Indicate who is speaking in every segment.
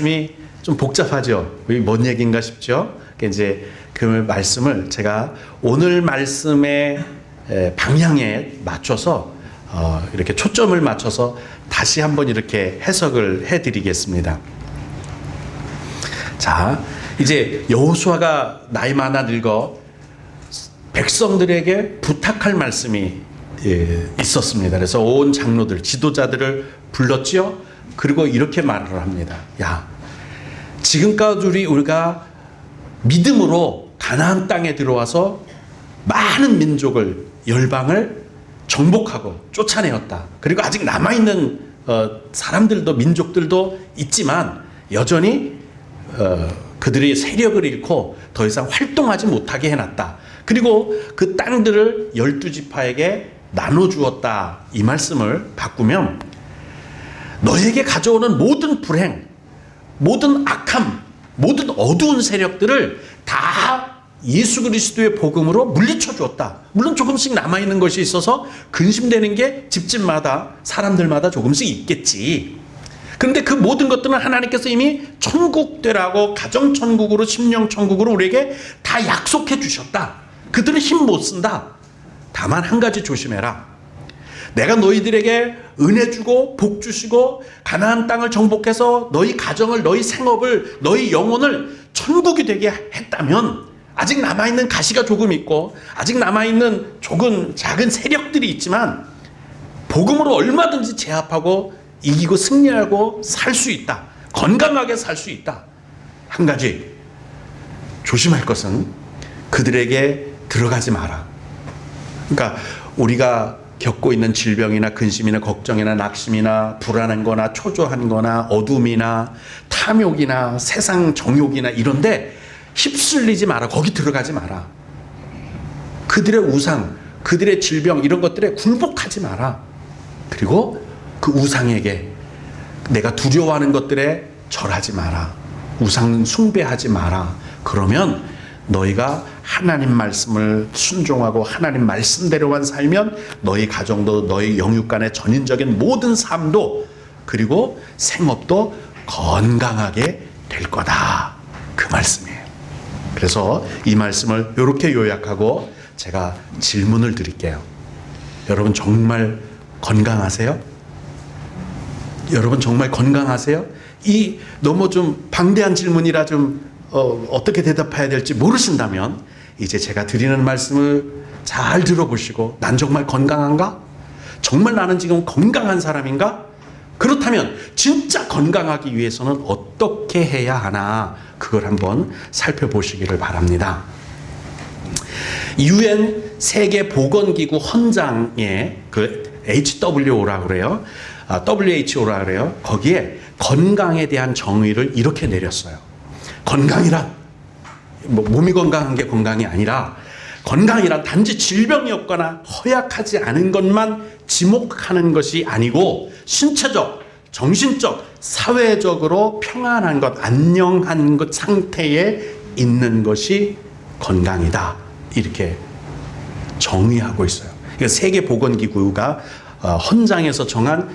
Speaker 1: 말씀이 좀 복잡하죠. 뭔 얘기인가 싶죠. 그러니까 이제 그 말씀을 제가 오늘 말씀의 에, 방향에 맞춰서 어, 이렇게 초점을 맞춰서 다시 한번 이렇게 해석을 해드리겠습니다. 자, 이제 여호수아가 나이 많아 늙어 백성들에게 부탁할 말씀이 예, 있었습니다. 그래서 온 장로들, 지도자들을 불렀지요. 그리고 이렇게 말을 합니다. 야, 지금까지 우리 우리가 믿음으로 가나안 땅에 들어와서 많은 민족을 열방을 정복하고 쫓아내었다. 그리고 아직 남아 있는 어, 사람들도 민족들도 있지만 여전히 어, 그들의 세력을 잃고 더 이상 활동하지 못하게 해놨다. 그리고 그 땅들을 열두 지파에게 나눠 주었다. 이 말씀을 바꾸면 너에게 가져오는 모든 불행, 모든 악함, 모든 어두운 세력들을 다 예수 그리스도의 복음으로 물리쳐 주었다. 물론 조금씩 남아 있는 것이 있어서 근심되는 게 집집마다 사람들마다 조금씩 있겠지. 그런데 그 모든 것들은 하나님께서 이미 천국 되라고 가정 천국으로 심령 천국으로 우리에게 다 약속해 주셨다. 그들은 힘 못 쓴다. 다만 한 가지 조심해라. 내가 너희들에게 은혜 주고 복 주시고 가나안 땅을 정복해서 너희 가정을 너희 생업을 너희 영혼을 천국이 되게 했다면 아직 남아 있는 가시가 조금 있고 아직 남아 있는 조금 작은 세력들이 있지만 복음으로 얼마든지 제압하고 이기고 승리하고 살 수 있다. 건강하게 살 수 있다. 한 가지 조심할 것은 그들에게 들어가지 마라. 그러니까 우리가 겪고 있는 질병이나 근심이나 걱정이나 낙심이나 불안한 거나 초조한 거나 어둠이나 탐욕이나 세상 정욕이나 이런데 휩쓸리지 마라. 거기 들어가지 마라. 그들의 우상, 그들의 질병 이런 것들에 굴복하지 마라. 그리고 그 우상에게 내가 두려워하는 것들에 절하지 마라. 우상 숭배하지 마라. 그러면 너희가 하나님 말씀을 순종하고 하나님 말씀대로만 살면 너희 가정도 너희 영육 간의 전인적인 모든 삶도 그리고 생업도 건강하게 될 거다. 그 말씀이에요. 그래서 이 말씀을 이렇게 요약하고 제가 질문을 드릴게요. 여러분 정말 건강하세요? 여러분 정말 건강하세요? 이 너무 좀 방대한 질문이라 좀 어, 어떻게 대답해야 될지 모르신다면 이제 제가 드리는 말씀을 잘 들어보시고 난 정말 건강한가? 정말 나는 지금 건강한 사람인가? 그렇다면 진짜 건강하기 위해서는 어떻게 해야 하나 그걸 한번 살펴보시기를 바랍니다. 유엔 세계 보건기구 헌장에 그 HWO라 그래요. 아, WHO라 그래요. 거기에 건강에 대한 정의를 이렇게 내렸어요. 건강이란 뭐 몸이 건강한 게 건강이 아니라 건강이란 단지 질병이 없거나 허약하지 않은 것만 지목하는 것이 아니고 신체적, 정신적, 사회적으로 평안한 것, 안녕한 것 상태에 있는 것이 건강이다. 이렇게 정의하고 있어요. 그러니까 세계보건기구가 어, 헌장에서 정한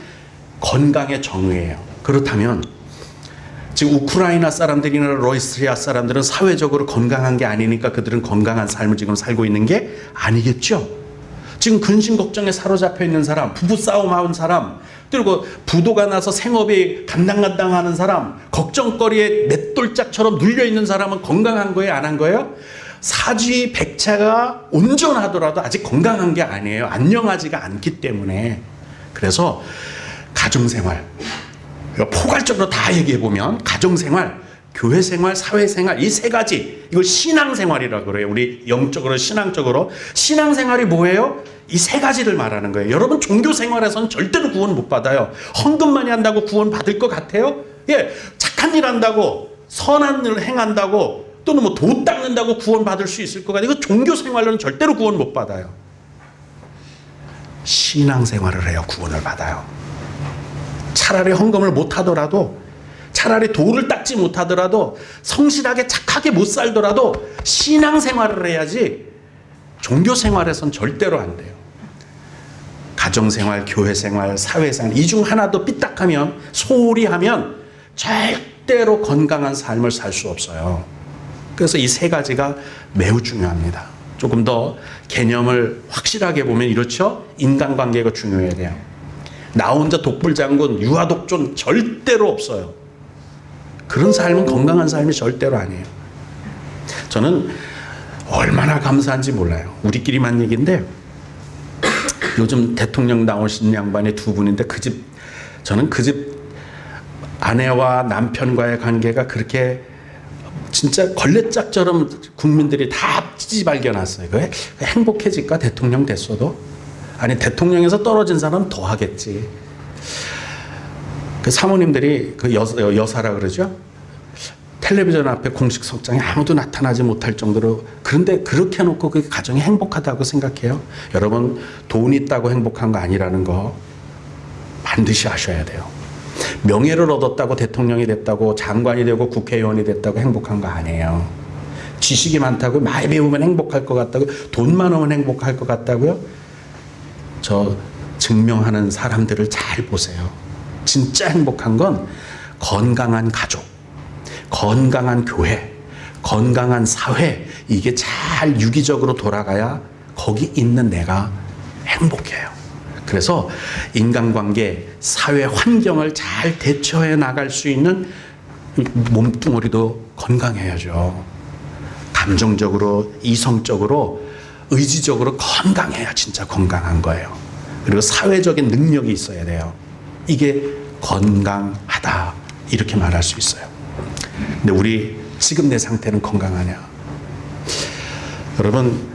Speaker 1: 건강의 정의예요. 그렇다면 지금 우크라이나 사람들이나 러시아 사람들은 사회적으로 건강한 게 아니니까 그들은 건강한 삶을 지금 살고 있는 게 아니겠죠. 지금 근심 걱정에 사로잡혀 있는 사람, 부부 싸움 하는 사람, 그리고 부도가 나서 생업이 간당간당하는 사람, 걱정거리에 맷돌짝처럼 눌려 있는 사람은 건강한 거예요, 안 한 거예요? 사지 백차가 온전하더라도 아직 건강한 게 아니에요. 안녕하지가 않기 때문에. 그래서 가정생활, 포괄적으로 다 얘기해 보면 가정 생활, 교회 생활, 사회 생활 이 세 가지 이걸 신앙 생활이라고 그래요. 우리 영적으로 신앙적으로 신앙 생활이 뭐예요? 이 세 가지를 말하는 거예요. 여러분 종교 생활에서는 절대로 구원 못 받아요. 헌금 많이 한다고 구원 받을 것 같아요? 예, 착한 일 한다고 선한 일을 행한다고 또는 뭐 돈 닦는다고 구원 받을 수 있을 것 같아요. 이거 종교 생활로는 절대로 구원 못 받아요. 신앙 생활을 해요. 구원을 받아요. 차라리 헌금을 못 하더라도 차라리 도를 닦지 못하더라도 성실하게 착하게 못 살더라도 신앙 생활을 해야지 종교 생활에선 절대로 안 돼요. 가정 생활, 교회 생활, 사회 생활 이 중 하나도 삐딱하면 소홀히 하면 절대로 건강한 삶을 살 수 없어요. 그래서 이 세 가지가 매우 중요합니다. 조금 더 개념을 확실하게 보면 이렇죠? 인간관계가 중요해야 돼요. 나 혼자 독불장군, 유아독존 절대로 없어요. 그런 삶은 건강한 삶이 절대로 아니에요. 저는 얼마나 감사한지 몰라요. 우리끼리만 얘기인데 요즘 대통령 나오신 양반이 두 분인데 그 집 저는 그 집 아내와 남편과의 관계가 그렇게 진짜 걸레짝처럼 국민들이 다 찌지 발견했어요. 그 행복해질까 대통령 됐어도 아니 대통령에서 떨어진 사람 더 하겠지. 그 사모님들이 그 여, 여사라 그러죠. 텔레비전 앞에 공식 석장에 아무도 나타나지 못할 정도로 그런데 그렇게 해놓고 그 가정이 행복하다고 생각해요. 여러분 돈 있다고 행복한 거 아니라는 거 반드시 아셔야 돼요. 명예를 얻었다고 대통령이 됐다고 장관이 되고 국회의원이 됐다고 행복한 거 아니에요. 지식이 많다고 많이 배우면 행복할 것 같다고 돈 많으면 행복할 것 같다고요. 저 증명하는 사람들을 잘 보세요. 진짜 행복한 건 건강한 가족, 건강한 교회, 건강한 사회, 이게 잘 유기적으로 돌아가야 거기 있는 내가 행복해요. 그래서 인간관계, 사회 환경을 잘 대처해 나갈 수 있는 몸뚱아리도 건강해야죠. 감정적으로, 이성적으로, 의지적으로 건강해야 진짜 건강한 거예요. 그리고 사회적인 능력이 있어야 돼요. 이게 건강하다. 이렇게 말할 수 있어요. 근데 우리 지금 내 상태는 건강하냐? 여러분,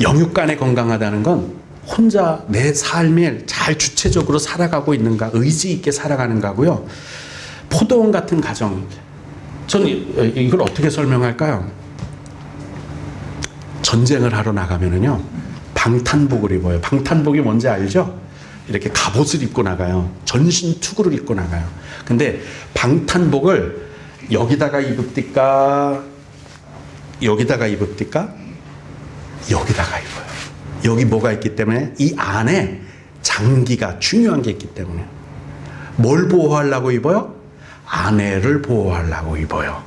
Speaker 1: 영육간에 건강하다는 건 혼자 내 삶을 잘 주체적으로 살아가고 있는가, 의지 있게 살아가는가고요. 포도원 같은 가정, 저는 이걸 어떻게 설명할까요? 전쟁을 하러 나가면은요, 방탄복을 입어요. 방탄복이 뭔지 알죠? 이렇게 갑옷을 입고 나가요. 전신 투구를 입고 나가요. 근데 방탄복을 여기다가 입읍니까? 여기다가 입읍니까? 여기다가 입어요. 여기 뭐가 있기 때문에 이 안에 장기가 중요한 게 있기 때문에 뭘 보호하려고 입어요? 아내를 보호하려고 입어요.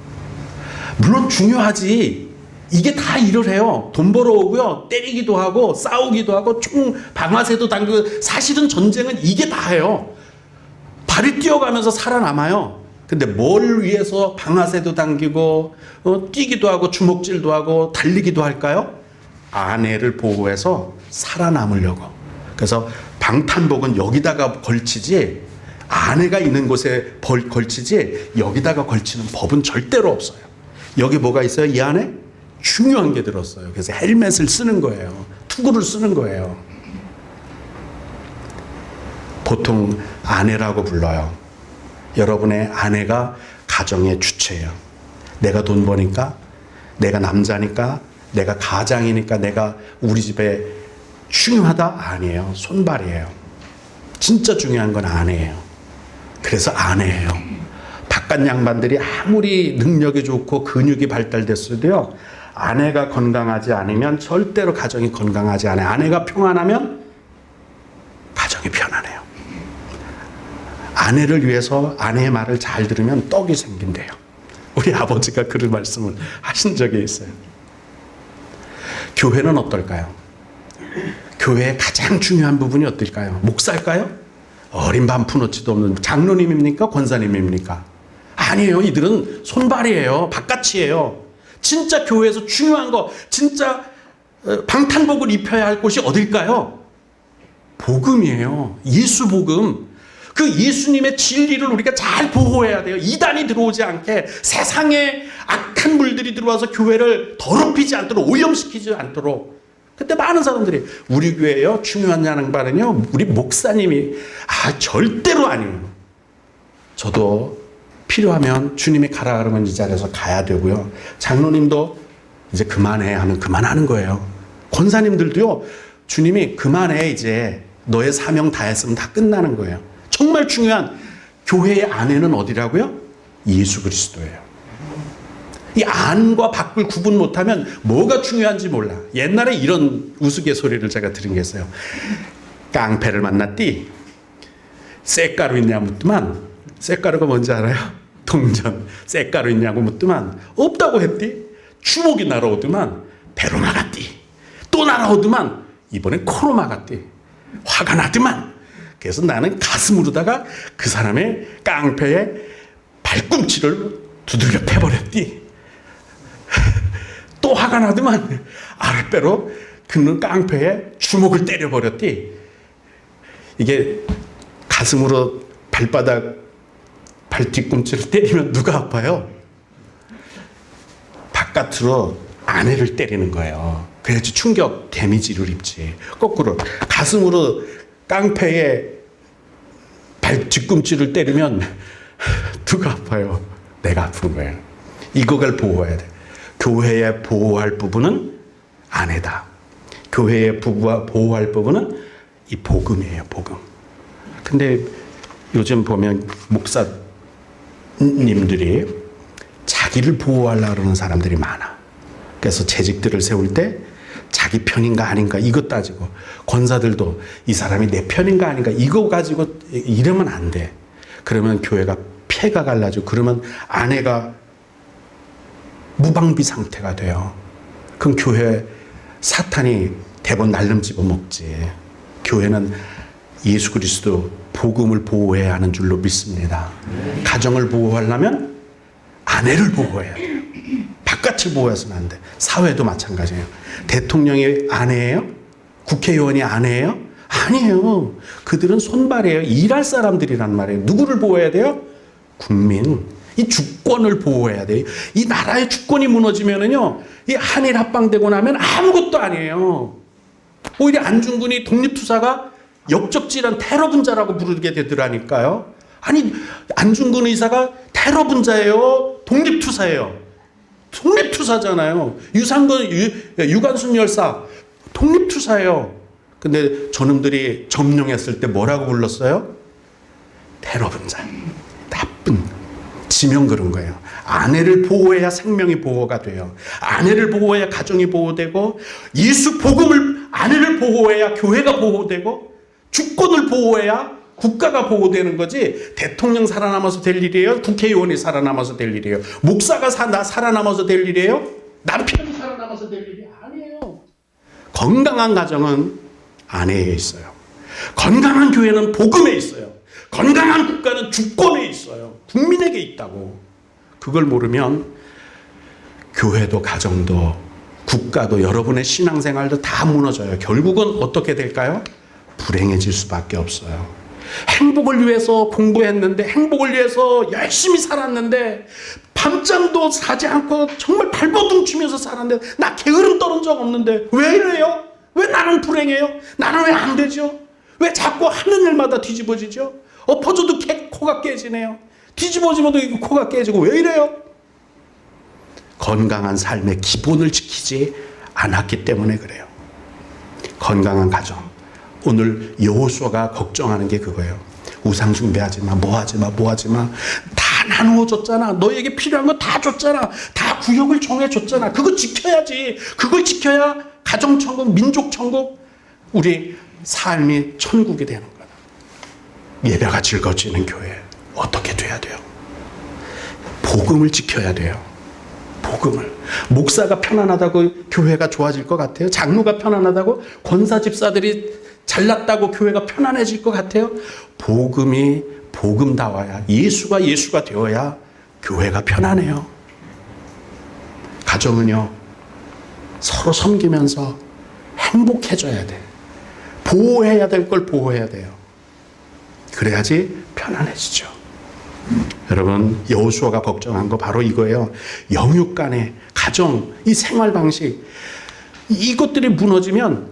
Speaker 1: 물론 중요하지. 이게 다 일을 해요. 돈 벌어오고요. 때리기도 하고 싸우기도 하고 총 방아쇠도 당기고 사실은 전쟁은 이게 다예요. 발이 뛰어가면서 살아남아요. 근데 뭘 위해서 방아쇠도 당기고 어, 뛰기도 하고 주먹질도 하고 달리기도 할까요? 아내를 보호해서 살아남으려고. 그래서 방탄복은 여기다가 걸치지 아내가 있는 곳에 벌, 걸치지 여기다가 걸치는 법은 절대로 없어요. 여기 뭐가 있어요? 이 안에 중요한 게 들었어요. 그래서 헬멧을 쓰는 거예요. 투구를 쓰는 거예요. 보통 아내라고 불러요. 여러분의 아내가 가정의 주체예요. 내가 돈 버니까, 내가 남자니까, 내가 가장이니까, 내가 우리 집에 중요하다? 아니에요. 손발이에요. 진짜 중요한 건 아내예요. 그래서 아내예요. 바깥 양반들이 아무리 능력이 좋고 근육이 발달됐어도요, 아내가 건강하지 않으면 절대로 가정이 건강하지 않아요. 아내가 평안하면 가정이 편안해요. 아내를 위해서 아내의 말을 잘 들으면 떡이 생긴대요. 우리 아버지가 그런 말씀을 하신 적이 있어요. 교회는 어떨까요? 교회의 가장 중요한 부분이 어떨까요? 목사일까요? 어린 반푼어치도 없는 장로님입니까? 권사님입니까? 아니에요. 이들은 손발이에요. 바깥이에요. 진짜 교회에서 중요한 거, 진짜 어, 방탄복을 입혀야 할 곳이 어딜까요? 복음이에요. 예수 복음. 그 예수님의 진리를 우리가 잘 보호해야 돼요. 이단이 들어오지 않게 세상에 악한 물들이 들어와서 교회를 더럽히지 않도록 오염시키지 않도록. 그때 많은 사람들이 우리 교회요 중요한 양반은요 우리 목사님이 아 절대로 아니에요. 저도 필요하면 주님이 가라 그러면 이 자리에서 가야 되고요. 장로님도 이제 그만해 하면 그만하는 거예요. 권사님들도요. 주님이 그만해 이제 너의 사명 다 했으면 다 끝나는 거예요. 정말 중요한 교회의 안에는 어디라고요? 예수 그리스도예요. 이 안과 밖을 구분 못하면 뭐가 중요한지 몰라. 옛날에 이런 우스갯소리를 제가 들은 게 있어요. 깡패를 만났디 쇳가루 있냐 묻더만 쇳가루가 뭔지 알아요? 동전 쇳가루 있냐고 묻더만 없다고 했디? 주먹이 날아오더만 배로 막았디. 또 날아오더만 이번엔 코로 막았디. 화가 나더만. 그래서 나는 가슴으로다가 그 사람의 깡패의 발꿈치를 두들겨 패버렸디. 또 화가 나더만. 아랫배로 그는 깡패의 주먹을 때려버렸디. 이게 가슴으로 발바닥 발 뒤꿈치를 때리면 누가 아파요? 바깥으로 아내를 때리는 거예요. 그래야지 충격 데미지를 입지. 거꾸로 가슴으로 깡패의 발 뒤꿈치를 때리면 누가 아파요? 내가 아픈 거예요. 이거를 보호해야 돼. 교회에 보호할 부분은 아내다. 교회에 부부와 보호할 부분은 이 복음이에요, 복음. 근데 요즘 보면 목사 님들이 자기를 보호하려고 그러는 사람들이 많아. 그래서 재직들을 세울 때 자기 편인가 아닌가 이것 따지고 권사들도 이 사람이 내 편인가 아닌가 이거 가지고 이러면 안 돼. 그러면 교회가 폐가 갈라지고 그러면 아내가 무방비 상태가 돼요. 그럼 교회 사탄이 대본 날름 집어 먹지. 교회는 예수 그리스도 복음을 보호해야 하는 줄로 믿습니다. 가정을 보호하려면 아내를 보호해야 돼요. 바깥을 보호해서는 안 돼. 사회도 마찬가지예요. 대통령이 아내예요? 국회의원이 아내예요? 아니에요. 그들은 손발이에요. 일할 사람들이란 말이에요. 누구를 보호해야 돼요? 국민. 이 주권을 보호해야 돼요. 이 나라의 주권이 무너지면은요, 이 한일 합방되고 나면 아무것도 아니에요. 오히려 안중근이 독립투사가 역적질한 테러 분자라고 부르게 되더라니까요. 아니, 안중근 의사가 테러 분자예요? 독립투사예요? 독립투사잖아요. 유상근, 유, 유관순 열사, 독립투사예요. 근데 저놈들이 점령했을 때 뭐라고 불렀어요? 테러 분자. 나쁜. 지명 그런 거예요. 아내를 보호해야 생명이 보호가 돼요. 아내를 보호해야 가정이 보호되고 예수 복음을 아내를 보호해야 교회가 보호되고 주권을 보호해야 국가가 보호되는 거지 대통령 살아남아서 될 일이에요. 국회의원이 살아남아서 될 일이에요. 목사가 사, 나, 살아남아서 될 일이에요. 남편이 살아남아서 될 일이 아니에요. 건강한 가정은 아내에 있어요. 건강한 교회는 복음에 있어요. 건강한 국가는 주권에 있어요. 국민에게 있다고. 그걸 모르면 교회도 가정도 국가도 여러분의 신앙생활도 다 무너져요. 결국은 어떻게 될까요? 불행해질 수밖에 없어요. 행복을 위해서 공부했는데 행복을 위해서 열심히 살았는데 밤잠도 자지 않고 정말 발버둥 치면서 살았는데 나 게으름 떨은 적 없는데 왜 이래요? 왜 나는 불행해요? 나는 왜 안 되죠? 왜 자꾸 하는 일마다 뒤집어지죠? 엎어져도 개, 코가 깨지네요. 뒤집어지면도 코가 깨지고 왜 이래요? 건강한 삶의 기본을 지키지 않았기 때문에 그래요. 건강한 가정. 오늘 여호수아가 걱정하는 게 그거예요. 우상 숭배하지 마, 뭐 하지 마, 뭐 하지 마. 다 나누어 줬잖아. 너에게 필요한 거 다 줬잖아. 다 구역을 정해 줬잖아. 그거 지켜야지. 그걸 지켜야 가정 천국, 민족 천국, 우리 삶이 천국이 되는 거야. 예배가 즐거워지는 교회 어떻게 돼야 돼요? 복음을 지켜야 돼요. 복음을 목사가 편안하다고 교회가 좋아질 것 같아요. 장로가 편안하다고 권사 집사들이 잘났다고 교회가 편안해질 것 같아요. 복음이 복음다워야 예수가 예수가 되어야 교회가 편안해요. 가정은요 서로 섬기면서 행복해져야 돼. 보호해야 될 걸 보호해야 돼요. 그래야지 편안해지죠. 여러분 여호수아가 걱정한 거 바로 이거예요. 영육 간의 가정, 이 생활 방식 이것들이 무너지면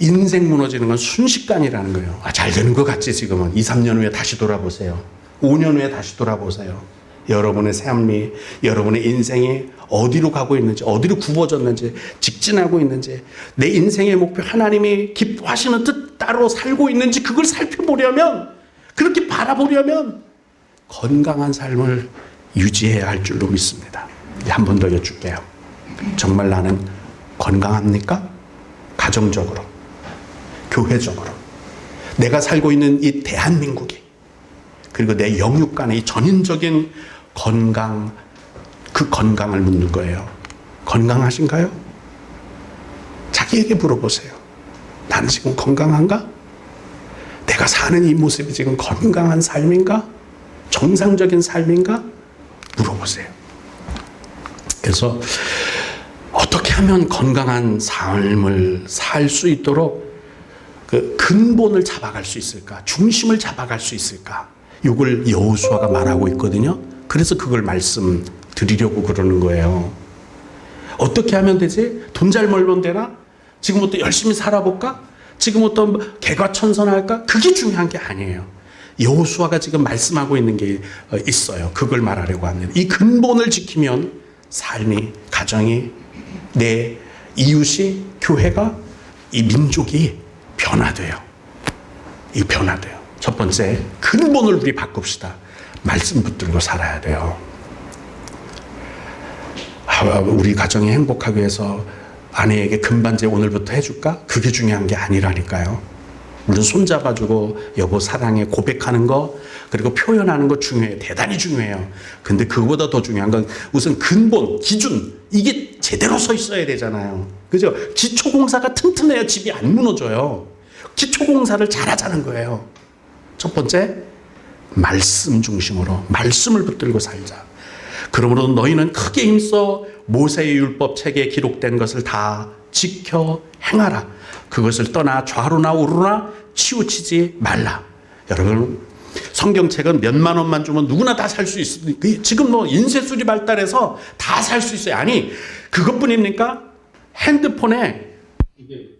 Speaker 1: 인생 무너지는 건 순식간이라는 거예요. 아, 잘 되는 것 같지 지금은 2, 3년 후에 다시 돌아보세요. 5년 후에 다시 돌아보세요. 여러분의 삶이 여러분의 인생이 어디로 가고 있는지 어디로 굽어졌는지 직진하고 있는지 내 인생의 목표 하나님이 기뻐하시는 뜻 따로 살고 있는지 그걸 살펴보려면 그렇게 바라보려면 건강한 삶을 유지해야 할 줄로 믿습니다. 한 번 더 여쭐게요. 정말 나는 건강합니까? 가정적으로, 교회적으로, 내가 살고 있는 이 대한민국이, 그리고 내 영육 간의 이 전인적인 건강, 그 건강을 묻는 거예요. 건강하신가요? 자기에게 물어보세요. 나는 지금 건강한가? 내가 사는 이 모습이 지금 건강한 삶인가? 정상적인 삶인가? 물어보세요. 그래서 하면 건강한 삶을 살 수 있도록 그 근본을 잡아갈 수 있을까? 중심을 잡아갈 수 있을까? 이걸 여호수아가 말하고 있거든요. 그래서 그걸 말씀드리려고 그러는 거예요. 어떻게 하면 되지? 돈 잘 벌면 되나? 지금부터 열심히 살아볼까? 지금부터 뭐 개과천선할까? 그게 중요한 게 아니에요. 여호수아가 지금 말씀하고 있는 게 어, 있어요. 그걸 말하려고 합니다. 이 근본을 지키면 삶이, 가정이, 내 이웃이, 교회가, 이 민족이 변화돼요. 이 변화돼요. 첫 번째, 근본을 우리 바꿉시다. 말씀 붙들고 살아야 돼요. 아, 우리 가정이 행복하기 위해서 아내에게 금반지 오늘부터 해줄까? 그게 중요한 게 아니라니까요. 물론 손잡아주고 여보 사랑해 고백하는 거 그리고 표현하는 거 중요해요. 대단히 중요해요. 근데 그거보다 더 중요한 건 우선 근본, 기준 이게 제대로 서 있어야 되잖아요. 그죠? 기초공사가 튼튼해야 집이 안 무너져요. 기초공사를 잘하자는 거예요. 첫 번째, 말씀 중심으로 말씀을 붙들고 살자. 그러므로 너희는 크게 힘써 모세의 율법 책에 기록된 것을 다 지켜 행하라. 그것을 떠나 좌로나 우로나 치우치지 말라. 여러분 성경책은 몇만 원만 주면 누구나 다 살 수 있어. 지금 뭐 인쇄술이 발달해서 다 살 수 있어요. 아니 그것뿐입니까? 핸드폰에 이게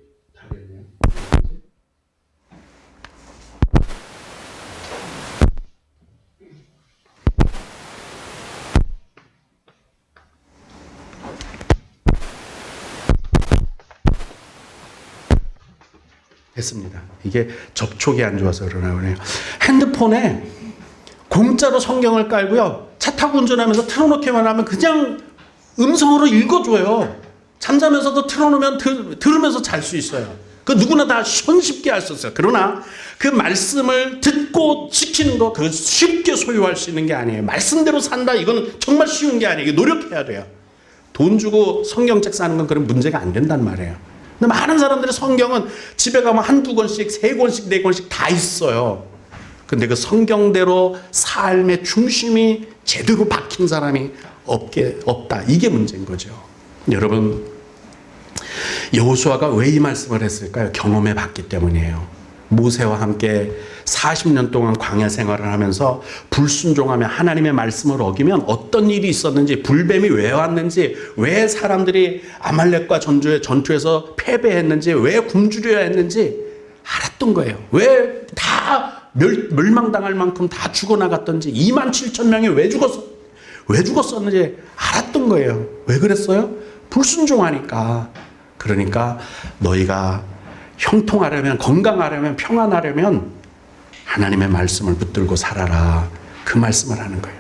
Speaker 1: 했습니다. 이게 접촉이 안 좋아서 그러나 보네요. 핸드폰에 공짜로 성경을 깔고요. 차 타고 운전하면서 틀어놓기만 하면 그냥 음성으로 읽어줘요. 잠자면서도 틀어놓으면 들, 들으면서 잘 수 있어요. 그 누구나 다 손쉽게 할 수 있어요. 그러나 그 말씀을 듣고 지키는 거, 그 쉽게 소유할 수 있는 게 아니에요. 말씀대로 산다, 이건 정말 쉬운 게 아니에요. 노력해야 돼요. 돈 주고 성경책 사는 건 그런 문제가 안 된단 말이에요. 근데 많은 사람들이 성경은 집에 가면 한두 권씩, 세 권씩, 네 권씩 다 있어요. 근데 그 성경대로 삶의 중심이 제대로 박힌 사람이 없게, 없다. 이게 문제인 거죠. 여러분, 여호수아가 왜 이 말씀을 했을까요? 경험해 봤기 때문이에요. 모세와 함께 40년 동안 광야 생활을 하면서 불순종하며 하나님의 말씀을 어기면 어떤 일이 있었는지 불뱀이 왜 왔는지 왜 사람들이 아말렉과 전주에 전투에서 패배했는지 왜 굶주려야 했는지 알았던 거예요. 왜 다 멸망당할 만큼 다 죽어나갔던지 2만 7천 명이 왜 죽었어? 왜 죽었었는지 알았던 거예요. 왜 그랬어요? 불순종하니까. 그러니까 너희가 형통하려면 건강하려면 평안하려면 하나님의 말씀을 붙들고 살아라. 그 말씀을 하는 거예요.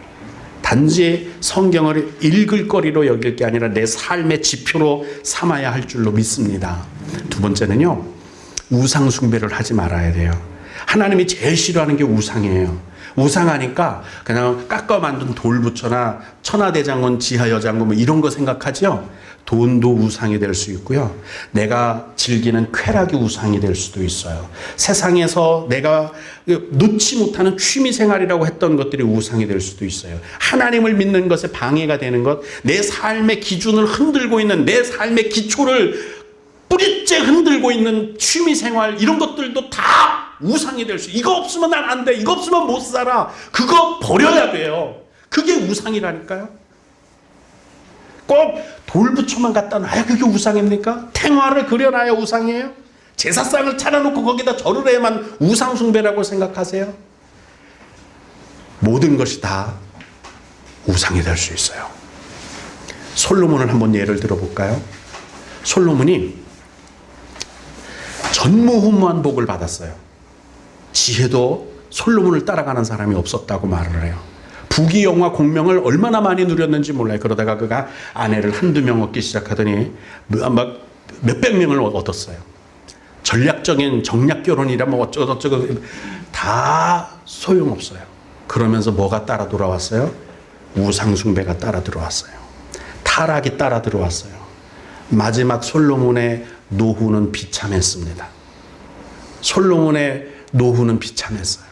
Speaker 1: 단지 성경을 읽을 거리로 여길 게 아니라 내 삶의 지표로 삼아야 할 줄로 믿습니다. 두 번째는요. 우상 숭배를 하지 말아야 돼요. 하나님이 제일 싫어하는 게 우상이에요. 우상하니까 그냥 깎아 만든 돌부처나 천하대장군, 지하여장군 뭐 이런 거 생각하죠. 돈도 우상이 될 수 있고요. 내가 즐기는 쾌락이 우상이 될 수도 있어요. 세상에서 내가 놓지 못하는 취미 생활이라고 했던 것들이 우상이 될 수도 있어요. 하나님을 믿는 것에 방해가 되는 것, 내 삶의 기준을 흔들고 있는 내 삶의 기초를 뿌리째 흔들고 있는 취미 생활 이런 것들도 다 우상이 될 수. 이거 없으면 난 안 돼. 이거 없으면 못 살아. 그거 버려야 돼요. 그게 우상이라니까요. 꼭 돌부처만 갖다 놔야 그게 우상입니까? 탱화를 그려놔야 우상이에요? 제사상을 차려놓고 거기다 절을 해야만 우상숭배라고 생각하세요? 모든 것이 다 우상이 될 수 있어요. 솔로몬을 한번 예를 들어볼까요? 솔로몬이 전무후무한 복을 받았어요. 지혜도 솔로몬을 따라가는 사람이 없었다고 말을 해요. 부귀 영화 공명을 얼마나 많이 누렸는지 몰라요. 그러다가 그가 아내를 한두 명 얻기 시작하더니 막 몇백 명을 얻었어요. 전략적인 정략 결혼이라 뭐 어쩌고저쩌고 다 소용없어요. 그러면서 뭐가 따라 돌아왔어요? 우상숭배가 따라 들어왔어요. 타락이 따라 들어왔어요. 마지막 솔로몬의 노후는 비참했습니다. 솔로몬의 노후는 비참했어요.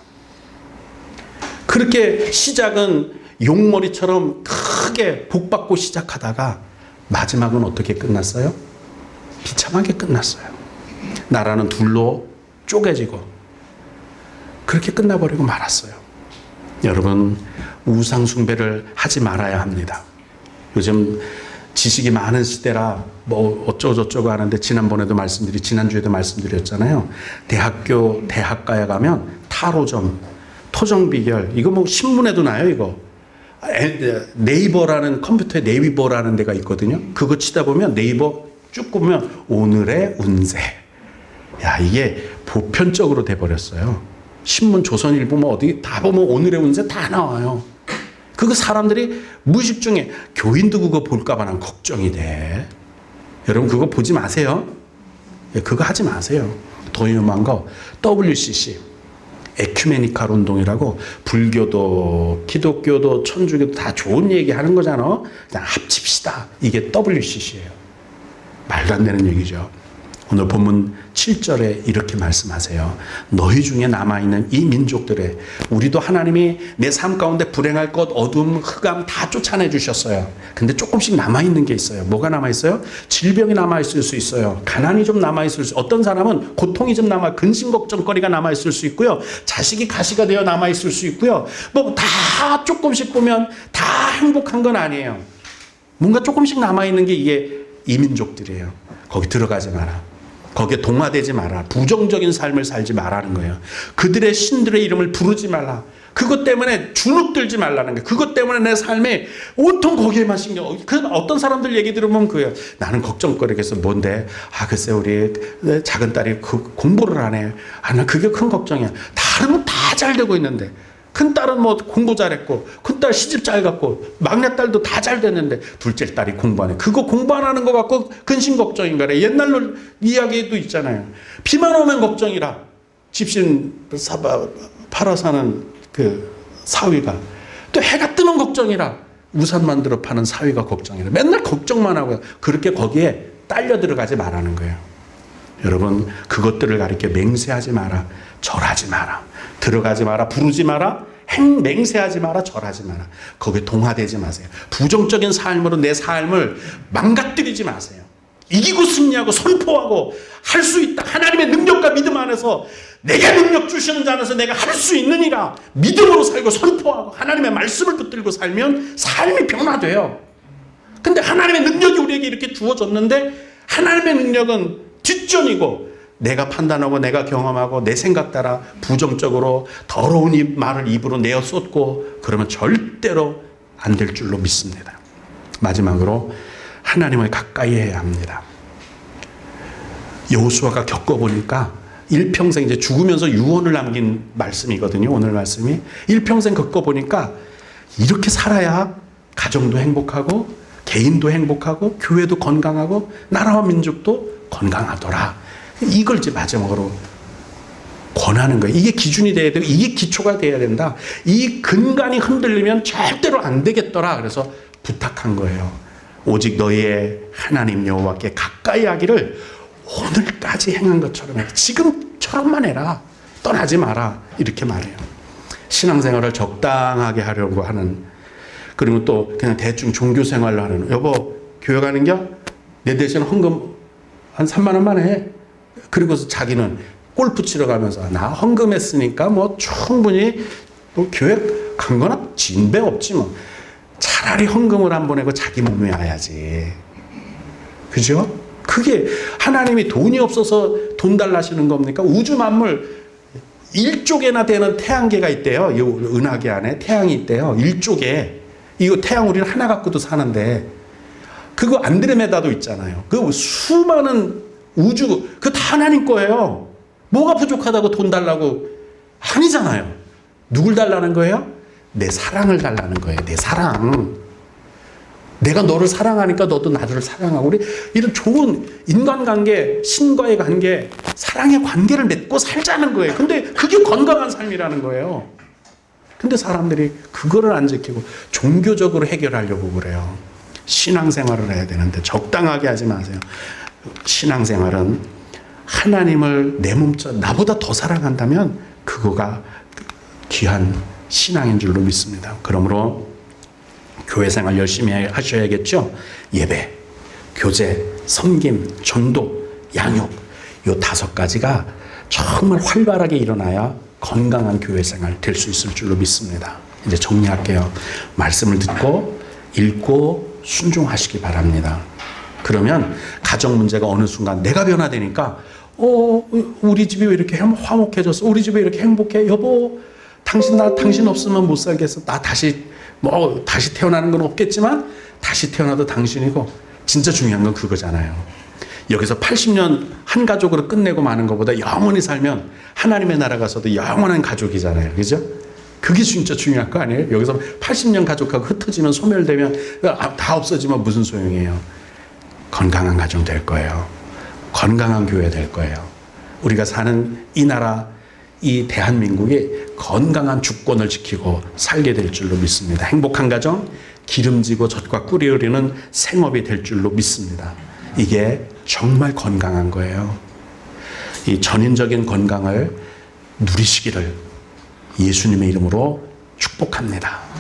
Speaker 1: 그렇게 시작은 용머리처럼 크게 복받고 시작하다가 마지막은 어떻게 끝났어요? 비참하게 끝났어요. 나라는 둘로 쪼개지고 그렇게 끝나버리고 말았어요. 여러분 우상숭배를 하지 말아야 합니다. 요즘 지식이 많은 시대라 뭐 어쩌고저쩌고 하는데 지난번에도 말씀드리 지난주에도 말씀드렸잖아요. 대학교 대학가에 가면 타로점, 토정 비결 이거 뭐 신문에도 나요 이거. 에, 네이버라는 컴퓨터에 네이버라는 데가 있거든요. 그거 치다 보면 네이버 쭉 보면 오늘의 운세. 야 이게 보편적으로 돼 버렸어요. 신문 조선일보 뭐 어디 다 보면 오늘의 운세 다 나와요. 그거 사람들이 무의식 중에 교인도 그거 볼까봐 난 걱정이 돼. 여러분 그거 보지 마세요. 예, 그거 하지 마세요. 더 위험한 거 WCC 에큐메니칼 운동이라고 불교도 기독교도 천주교도 다 좋은 얘기 하는 거잖아. 그냥 합칩시다. 이게 WCC예요. 말도 안 되는 얘기죠. 오늘 본문 7절에 이렇게 말씀하세요. 너희 중에 남아있는 이 민족들의 우리도 하나님이 내 삶 가운데 불행할 것, 어둠, 흑암 다 쫓아내 주셨어요. 근데 조금씩 남아있는 게 있어요. 뭐가 남아있어요? 질병이 남아있을 수 있어요. 가난이 좀 남아있을 수 어떤 사람은 고통이 좀 남아, 근심 걱정거리가 남아있을 수 있고요. 자식이 가시가 되어 남아있을 수 있고요. 뭐 다 조금씩 보면 다 행복한 건 아니에요. 뭔가 조금씩 남아있는 게 이게 이민족들이에요. 거기 들어가지 마라. 거기에 동화되지 마라. 부정적인 삶을 살지 말라는 거예요. 그들의 신들의 이름을 부르지 말라. 그것 때문에 주눅들지 말라는 거예요. 그것 때문에 내 삶에 온통 거기에만 신경. 그 어떤 사람들 얘기 들으면 그예요. 나는 걱정거리겠어. 뭔데? 아 글쎄 우리 작은 딸이 그 공부를 안 해. 아나 그게 큰 걱정이야. 다른 다잘 되고 있는데. 큰 딸은 뭐 공부 잘했고, 큰 딸 시집 잘 갔고, 막내 딸도 다 잘 됐는데, 둘째 딸이 공부 안 해. 그거 공부 안 하는 거 갖고 근심 걱정인 거래. 옛날로 이야기도 있잖아요. 비만 오면 걱정이라. 집신 사바, 팔아 사는 그 사위가. 또 해가 뜨면 걱정이라. 우산 만들어 파는 사위가 걱정이라. 맨날 걱정만 하고요. 그렇게 거기에 딸려 들어가지 말라는 거예요. 여러분, 그것들을 가리켜 맹세하지 마라. 절하지 마라. 들어가지 마라. 부르지 마라. 행 맹세하지 마라. 절하지 마라. 거기에 동화되지 마세요. 부정적인 삶으로 내 삶을 망가뜨리지 마세요. 이기고 승리하고 선포하고 할 수 있다. 하나님의 능력과 믿음 안에서 내가 능력 주시는 자 안에서 내가 할 수 있느니라. 믿음으로 살고 선포하고 하나님의 말씀을 붙들고 살면 삶이 변화돼요. 근데 하나님의 능력이 우리에게 이렇게 주어졌는데 하나님의 능력은 뒷전이고 내가 판단하고 내가 경험하고 내 생각 따라 부정적으로 더러운 입, 말을 입으로 내어 쏟고 그러면 절대로 안 될 줄로 믿습니다. 마지막으로 하나님을 가까이 해야 합니다. 여호수아가 겪어보니까 일평생 이제 죽으면서 유언을 남긴 말씀이거든요. 오늘 말씀이 일평생 겪어보니까 이렇게 살아야 가정도 행복하고 개인도 행복하고 교회도 건강하고 나라와 민족도 건강하더라. 이걸 이제 마지막으로 권하는 거예요. 이게 기준이 돼야 되고 이게 기초가 돼야 된다. 이 근간이 흔들리면 절대로 안 되겠더라. 그래서 부탁한 거예요. 오직 너희의 하나님 여호와께 가까이 하기를 오늘까지 행한 것처럼 해. 지금처럼만 해라. 떠나지 마라. 이렇게 말해요. 신앙생활을 적당하게 하려고 하는 그리고 또 그냥 대충 종교 생활로 하는 여보 교회 가는 겨 내 대신 헌금 한 3만 원만 해. 그리고서 자기는 골프 치러 가면서 나 헌금했으니까 뭐 충분히 뭐 교회 간 거나 진배 없지 뭐. 차라리 헌금을 안 보내고 자기 몸에 와야지. 그죠? 그게 하나님이 돈이 없어서 돈 달라시는 겁니까? 우주 만물 일쪽에나 되는 태양계가 있대요. 이 은하계 안에 태양이 있대요. 일쪽에. 이거 태양 우리는 하나 갖고도 사는데 그거 안드레메다도 있잖아요. 그 수많은 우주 그 다 하나님 거예요. 뭐가 부족하다고 돈 달라고 아니잖아요. 누굴 달라는 거예요? 내 사랑을 달라는 거예요. 내 사랑. 내가 너를 사랑하니까 너도 나를 사랑하고 우리 이런 좋은 인간관계, 신과의 관계, 사랑의 관계를 맺고 살자는 거예요. 근데 그게 건강한 삶이라는 거예요. 근데 사람들이 그거를 안 지키고 종교적으로 해결하려고 그래요. 신앙생활을 해야 되는데 적당하게 하지 마세요. 신앙생활은 하나님을 내 몸처럼 나보다 더 사랑한다면 그거가 귀한 신앙인 줄로 믿습니다. 그러므로 교회 생활 열심히 하셔야겠죠. 예배, 교제, 섬김, 전도, 양육 요 다섯 가지가 정말 활발하게 일어나야 건강한 교회 생활 될 수 있을 줄로 믿습니다. 이제 정리할게요. 말씀을 듣고 읽고 순종하시기 바랍니다. 그러면 가정 문제가 어느 순간 내가 변화되니까 어 우리 집이 왜 이렇게 화- 화목해졌어? 우리 집이 왜 이렇게 행복해? 여보, 당신 나 당신 없으면 못 살겠어. 나 다시 뭐 다시 태어나는 건 없겠지만 다시 태어나도 당신이고 진짜 중요한 건 그거잖아요. 여기서 80년 한 가족으로 끝내고 마는 것보다 영원히 살면 하나님의 나라 가서도 영원한 가족이잖아요. 그죠? 그게 진짜 중요한 거 아니에요? 여기서 80년 가족하고 흩어지면 소멸되면 아, 다 없어지면 무슨 소용이에요? 건강한 가정 될 거예요. 건강한 교회 될 거예요. 우리가 사는 이 나라, 이 대한민국이 건강한 주권을 지키고 살게 될 줄로 믿습니다. 행복한 가정, 기름지고 젖과 꿀이 흐르는 생업이 될 줄로 믿습니다. 이게 정말 건강한 거예요. 이 전인적인 건강을 누리시기를 예수님의 이름으로 축복합니다.